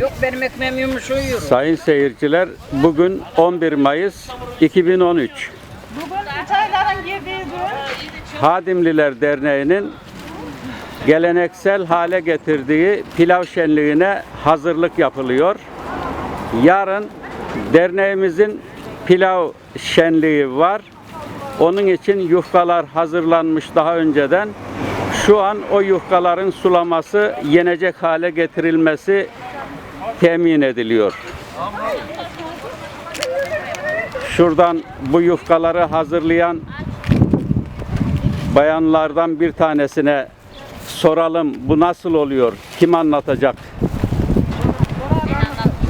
Yok benim ekmeğim yumuşuyor. Sayın seyirciler bugün 11 Mayıs 2013. Bugün üç ayların girdiği gün Hadimliler Derneği'nin geleneksel hale getirdiği pilav şenliğine hazırlık yapılıyor. Yarın derneğimizin pilav şenliği var. Onun için yufkalar hazırlanmış daha önceden. Şu an o yufkaların sulaması, yenecek hale getirilmesi temin ediliyor. Şuradan bu yufkaları hazırlayan bayanlardan bir tanesine soralım bu nasıl oluyor? Kim anlatacak?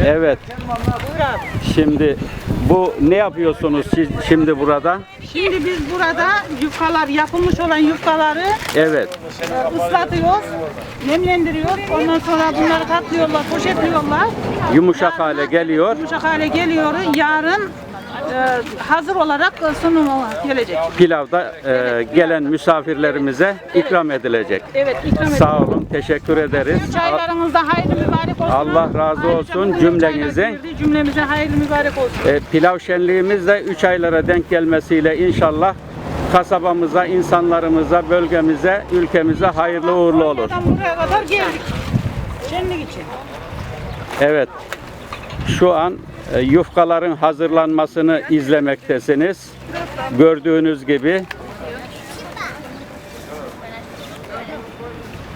Evet. Şimdi bu ne yapıyorsunuz siz şimdi burada? Şimdi biz burada yufkalar, yapılmış olan yufkaları Evet. e, ıslatıyoruz, nemlendiriyoruz. Ondan sonra bunları katlıyorlar, poşetliyorlar. Yumuşak hale geliyor. Yumuşak hale geliyor. Yarın hazır olarak e, sunuma gelecek. Pilavda e, gelen misafirlerimize ikram edilecek. Evet, ikram Sağ olun. Teşekkür ederiz. Çaylarınız da hayırlı mübarek olsun. Allah razı olsun cümlenize. Cümlemize hayırlı mübarek olsun. E, pilav şenliğimiz de 3 aylara denk gelmesiyle inşallah kasabamıza, insanlarımıza, bölgemize, ülkemize hayırlı uğurlu olur. Buraya kadar geldik. Şenlik için. Evet. Şu an yufkaların hazırlanmasını izlemektesiniz. Gördüğünüz gibi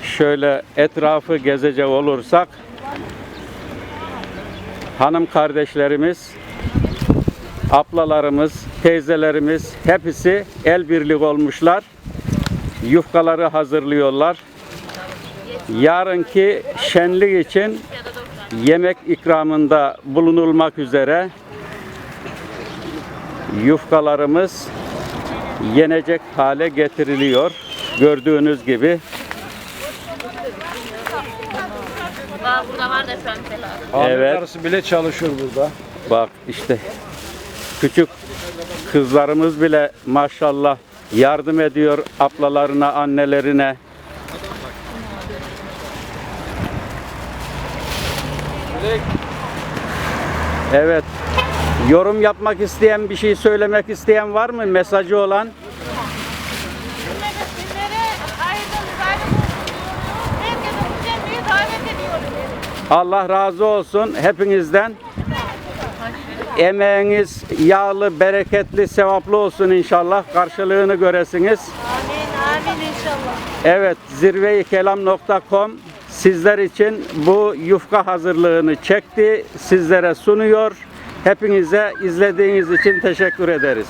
şöyle etrafı gezecek olursak hanım kardeşlerimiz, ablalarımız, teyzelerimiz hepsi el birlik olmuşlar. Yufkaları hazırlıyorlar. Yarınki şenlik için yemek ikramında bulunulmak üzere yufkalarımız yenecek hale getiriliyor. Gördüğünüz gibi Aa, burada var da mesela. Evet. Karısı bile çalışıyor burada. bak işte küçük kızlarımız bile maşallah yardım ediyor ablalarına, annelerine. Evet. Yorum yapmak isteyen, bir şey söylemek isteyen var mı? Mesajı olan? Allah razı olsun hepinizden. Emeğiniz yağlı, bereketli, sevaplı olsun inşallah. Karşılığını göresiniz. Amin, amin inşallah. Evet, zirveyikelam.com sizler için bu yufka hazırlığını çekti, sizlere sunuyor. Hepinize izlediğiniz için teşekkür ederiz.